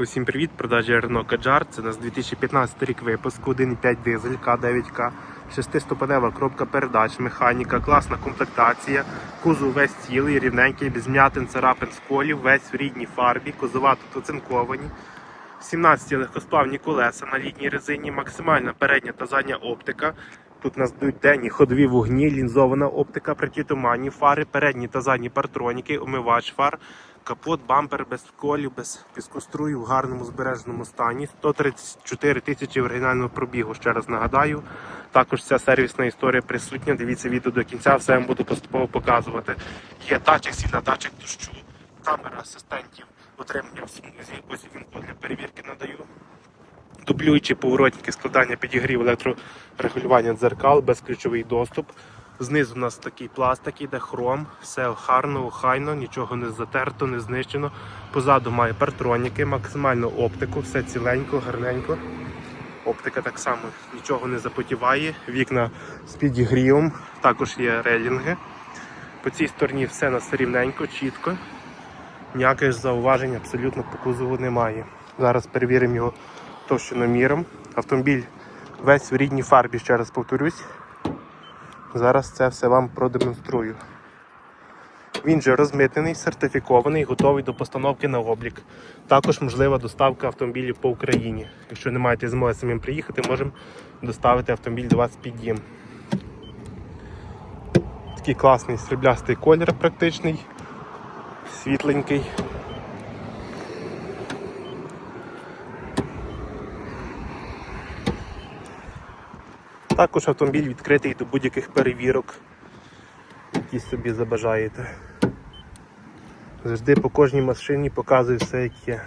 Усім привіт, продажі Renault Kadjar. Це у нас 2015 рік випуску, 1.5 дизель К9К, шестиступенева коробка передач, механіка, класна комплектація, кузов весь цілий, рівненький, без м'ятин, царапин, сколів, весь в рідній фарбі, кузова тут оцинковані. 17 легкосплавні колеса на літній резині, максимальна передня та задня оптика. Тут у нас дають денні ходові вогні, лінзована оптика, притітуманні фари, передні та задні партроніки, омивач фар, капот, бампер без сколів, без піскострую в гарному збереженому стані. 134 тисячі оригінального пробігу, ще раз нагадаю. Також ця сервісна історія присутня. Дивіться відео до кінця, все я вам буду поступово показувати. Є датчик світла, датчик дощу, камера асистентів, отримання в смузі. Ось для перевірки надаю дублюючі поворотники, складання підігрів електрорегулювання дзеркал, безключовий доступ. Знизу у нас такий пластик, іде хром, все гарно, охайно, нічого не затерто, не знищено. Позаду має партроніки, максимальну оптику, все ціленько, гарненько. Оптика так само нічого не запотіває. Вікна з підігрівом, також є релінги. По цій стороні все на рівненько, чітко. Ніяких зауважень абсолютно по кузову немає. Зараз перевіримо його товщиноміром. Автомобіль весь в рідній фарбі, ще раз повторюсь. Зараз це все вам продемонструю. Він же розмитнений, сертифікований, готовий до постановки на облік. Також можлива доставка автомобілів по Україні. Якщо не маєте змоги самим приїхати, можемо доставити автомобіль до вас під дім. Такий класний сріблястий колір практичний, світленький. Також автомобіль відкритий до будь-яких перевірок, які собі забажаєте. Завжди по кожній машині показую все, як є.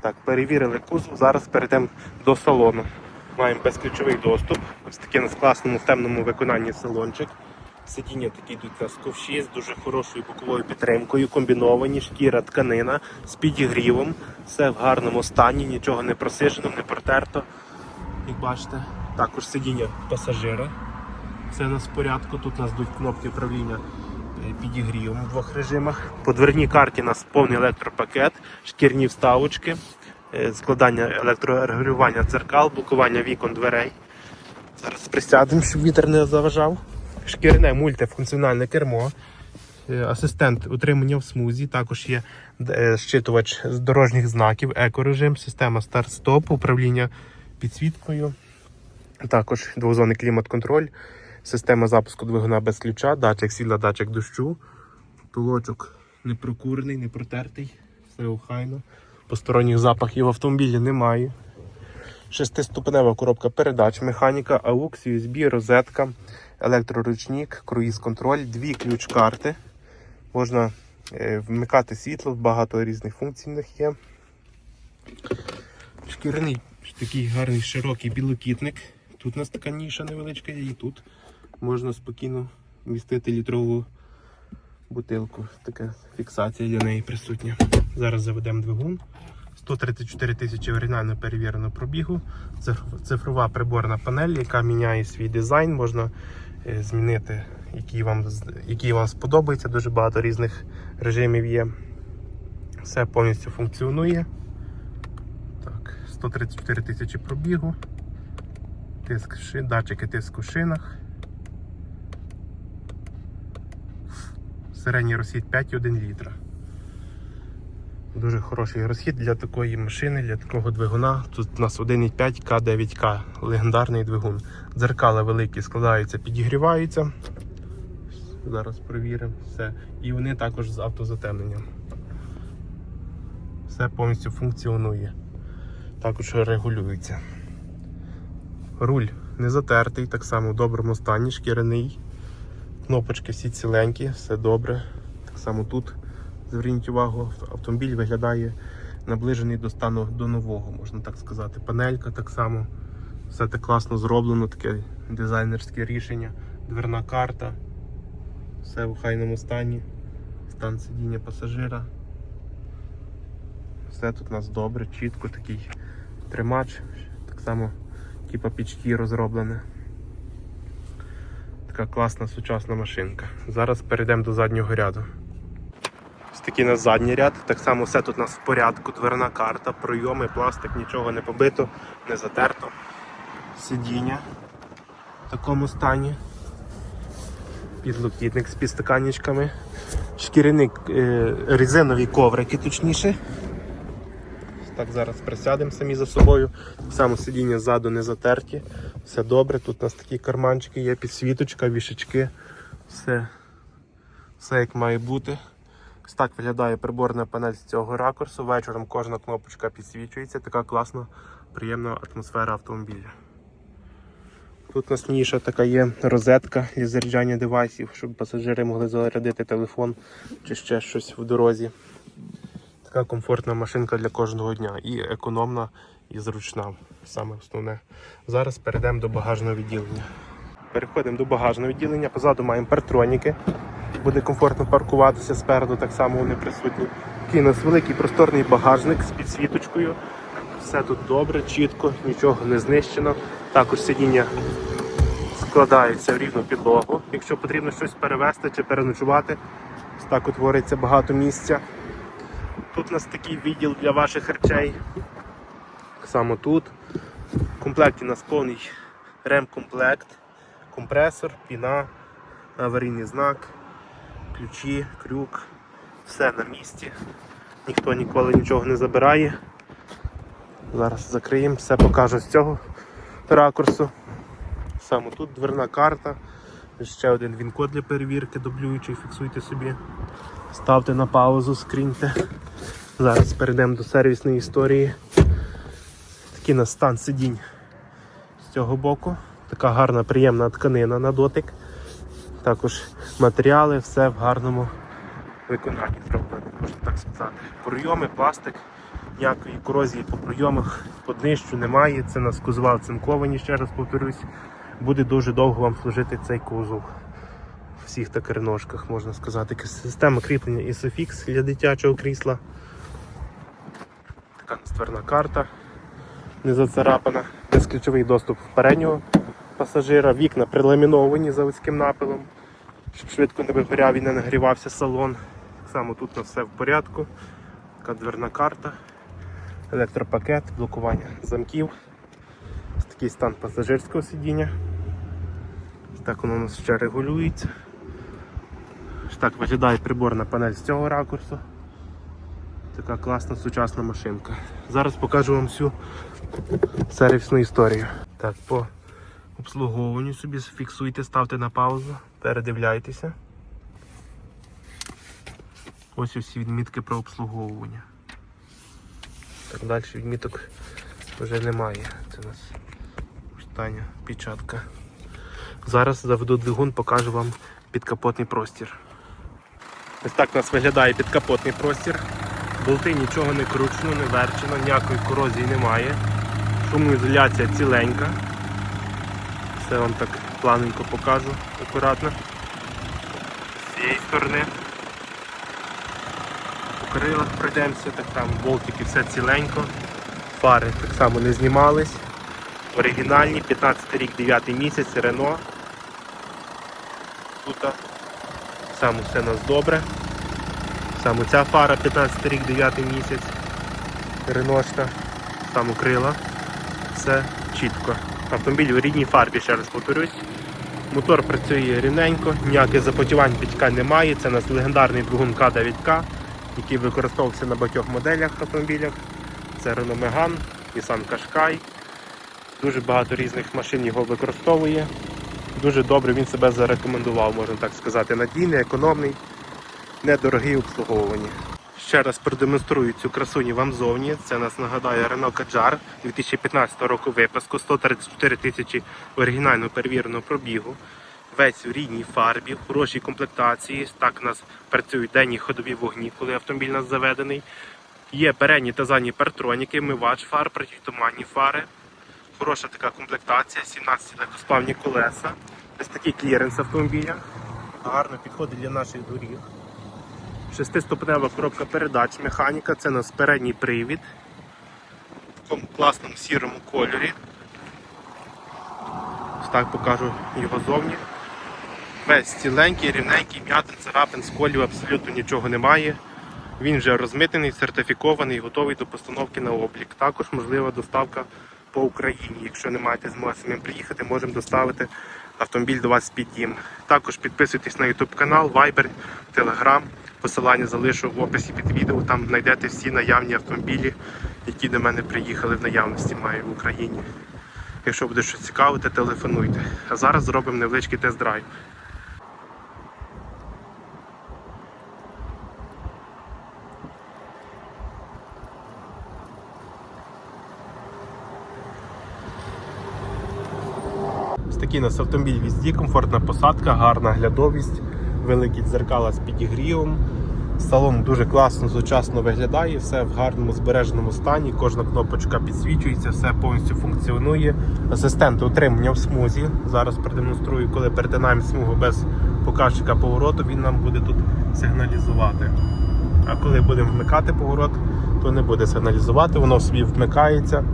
Так, перевірили кузов, зараз перейдемо до салону. Маємо безключовий доступ. Ось нас в класному в темному виконанні салончик. Сидіння такі йдуть нас ковші з дуже хорошою боковою підтримкою, комбіновані, шкіра, тканина з підігрівом, все в гарному стані, нічого не просижено, не протерто. Як бачите, також сидіння пасажира. Все у нас в порядку. Тут у нас йдуть кнопки управління е, підігрівом в двох режимах. По дверній карті у нас повний електропакет, шкірні вставочки, е, складання електрорегулювання дзеркал, блокування вікон дверей. Зараз присядемо, щоб вітер не заважав. Шкіряне мультифункціональне кермо. Е, Асистент утримання в смузі, також є щитувач дорожніх знаків, екорежим, система старт-стоп, управління підсвіткою, також двозонний клімат-контроль, система запуску двигуна без ключа, датчик світла, датчик дощу, тулочок не прокурений, не протертий, все охайно. Посторонніх запахів в автомобілі немає. Шестиступенева коробка передач, механіка, AUX, USB, розетка, електроручник, круїз-контроль, дві ключ-карти. Можна е, вмикати світло, багато різних функцій в них є. Шкіряний такий гарний широкий білокітник. Тут у нас така ніша невеличка і тут можна спокійно вмістити літрову бутилку. Така фіксація для неї присутня. Зараз заведемо двигун. 134 тисячі оригінально перевірено пробігу. Циф- Цифрова приборна панель, яка міняє свій дизайн. Можна е, змінити, який вам, який вам сподобається. Дуже багато різних режимів є. Все повністю функціонує. Так, 134 тисячі пробігу. Тиск шин, датчики тиску шинах. Середній розхід 5,1 літра. Дуже хороший розхід для такої машини, для такого двигуна. Тут у нас 1,5 К9К, легендарний двигун. Дзеркала великі складаються, підігріваються. Зараз перевіримо все. І вони також з автозатемненням. Все повністю функціонує. Також регулюється. Руль не затертий, так само в доброму стані, шкіряний. Кнопочки всі ціленькі, все добре. Так само тут. Зверніть увагу, автомобіль виглядає наближений до стану до нового, можна так сказати. Панелька так само. Все так класно зроблено, таке дизайнерське рішення, дверна карта. Все в охайному стані. Стан сидіння пасажира. Все тут у нас добре, чітко, такий тримач. Так само типа під шкіру. Така класна сучасна машинка. Зараз перейдемо до заднього ряду. Ось такий на задній ряд. Так само все тут у нас в порядку. Дверна карта, пройоми, пластик, нічого не побито, не затерто. Сидіння в такому стані. Підлокітник з підстаканничками. Шкіряний е, резинові коврики, точніше. Так, зараз присядемо самі за собою. Так само сидіння ззаду не затерті. Все добре. Тут у нас такі карманчики є, підсвіточка, вішачки. Все, все як має бути. Ось так виглядає приборна панель з цього ракурсу. Вечором кожна кнопочка підсвічується. Така класна, приємна атмосфера автомобіля. Тут у нас ніша така є розетка для заряджання девайсів, щоб пасажири могли зарядити телефон чи ще щось в дорозі. Така комфортна машинка для кожного дня. І економна, і зручна. Саме основне. Зараз перейдемо до багажного відділення. Переходимо до багажного відділення. Позаду маємо партроніки. Буде комфортно паркуватися спереду, так само вони присутні. Такий у нас великий просторний багажник з підсвіточкою. Все тут добре, чітко, нічого не знищено. Також сидіння складається в рівну підлогу. Якщо потрібно щось перевезти чи переночувати, так утвориться багато місця. Тут у нас такий відділ для ваших речей. Само тут. В комплекті у нас повний ремкомплект, компресор, піна, аварійний знак, ключі, крюк, все на місці. Ніхто ніколи нічого не забирає. Зараз закриємо, все покажу з цього ракурсу. Саме тут дверна карта. Ще один він-код для перевірки дублюючий, фіксуйте собі. Ставте на паузу, скріньте. Зараз перейдемо до сервісної історії. Такий на стан сидінь з цього боку. Така гарна, приємна тканина на дотик. Також матеріали, все в гарному виконанні можна так сказати. Пройоми, пластик, ніякої корозії по пройомах, по днищу немає. Це на кузова цинковані, ще раз повторюсь. Буде дуже довго вам служити цей кузов. В всіх таких ножках, можна сказати. Система кріплення ISOFIX для дитячого крісла. Така настверна карта, не зацарапана, безключовий доступ переднього пасажира, вікна приламіновані заводським напилом, щоб швидко не вигоряв і не нагрівався салон. Так само тут на все в порядку. Така дверна карта, електропакет, блокування замків. Такий стан пасажирського сидіння. Так воно у нас ще регулюється. Так виглядає приборна панель з цього ракурсу. Така класна сучасна машинка. Зараз покажу вам всю сервісну історію. Так, по обслуговуванню собі фіксуйте, ставте на паузу, передивляйтеся. Ось усі відмітки про обслуговування. Так далі відміток вже немає. Це у нас остання печатка. Зараз заведу двигун, покажу вам підкапотний простір. Ось так у нас виглядає підкапотний простір. Болти нічого не кручено, не верчено, ніякої корозії немає. Шумоізоляція ціленька. Все вам так плавненько покажу, акуратно. З цієї сторони. По крилах пройдемося, так само болтики все ціленько. Фари так само не знімались. Оригінальні, 15 рік, 9 місяць, Рено. Тут саме все у нас добре. Саме ця фара 15 рік, 9 місяць. Реношта. Саме крила. Все чітко. Автомобіль у рідній фарбі, ще раз повторюсь. Мотор працює рівненько, ніяких запотівань підка немає. Це у нас легендарний двигун К9К, який використовувався на багатьох моделях автомобілях. Це Renault Megane, Nissan Qashqai. Дуже багато різних машин його використовує. Дуже добре він себе зарекомендував, можна так сказати. Надійний, економний, недорогий в обслуговуванні. Ще раз продемонструю цю красуню вам зовні. Це нас нагадає Renault Kadjar 2015 року випуску, 134 тисячі оригінально перевіреного пробігу. Весь у рідній фарбі, в хорошій комплектації. Так у нас працюють денні ходові вогні, коли автомобіль у нас заведений. Є передні та задні партроніки, мивач фар, протитуманні фари. Хороша така комплектація, 17 легкосплавні колеса. Ось такий кліренс автомобіля. Гарно підходить для наших доріг. Шестиступенева коробка передач, механіка, це у нас передній привід в такому класному сірому кольорі. Ось так покажу його зовні. Весь ціленький, рівненький, м'ятин, царапин, сколів, абсолютно нічого немає. Він вже розмитений, сертифікований, готовий до постановки на облік. Також можлива доставка по Україні. Якщо не маєте змоги самим приїхати, можемо доставити автомобіль до вас під дім. Також підписуйтесь на YouTube канал, Viber, Telegram. Посилання залишу в описі під відео. Там знайдете всі наявні автомобілі, які до мене приїхали в наявності маю в Україні. Якщо буде щось цікавити, телефонуйте. А зараз зробимо невеличкий тест-драйв. Такий у нас автомобіль візді, комфортна посадка, гарна глядовість, великі дзеркала з підігрівом. Салон дуже класно, сучасно виглядає, все в гарному збереженому стані, кожна кнопочка підсвічується, все повністю функціонує. Асистент утримання в смузі. Зараз продемонструю, коли перетинаємо смугу без показчика повороту, він нам буде тут сигналізувати. А коли будемо вмикати поворот, то не буде сигналізувати, воно собі вмикається.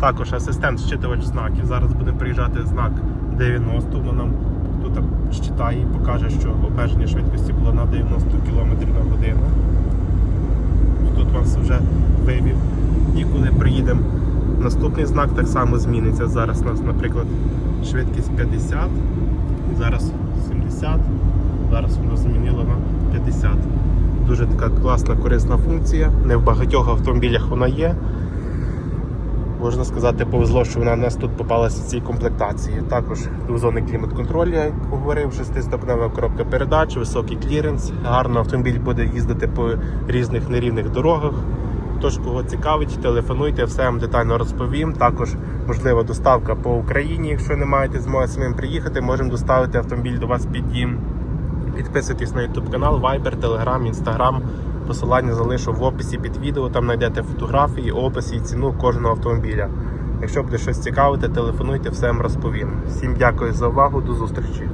Також асистент щитувач знаків. Зараз буде приїжджати знак 90, воно нам тут щитає і покаже, що обмеження швидкості було на 90 км на годину. Тут вас вже вивів. І коли приїдемо, наступний знак так само зміниться. Зараз у нас, наприклад, швидкість 50, зараз 70, зараз воно змінило на 50. Дуже така класна корисна функція. Не в багатьох автомобілях вона є. Можна сказати, повезло, що вона у нас тут попалася в цій комплектації. Також двозонний клімат-контроль, як говорив, шестиступнева коробка передач, високий кліренс. Гарно автомобіль буде їздити по різних нерівних дорогах. Тож, кого цікавить, телефонуйте, все вам детально розповім. Також можлива доставка по Україні. Якщо не маєте змоги самим приїхати, можемо доставити автомобіль до вас під дім. Підписуйтесь на YouTube канал, Viber, Telegram, Instagram. Посилання залишу в описі під відео. Там знайдете фотографії, опис і ціну кожного автомобіля. Якщо буде щось цікавити, телефонуйте, все вам розповім. Всім дякую за увагу, до зустрічі.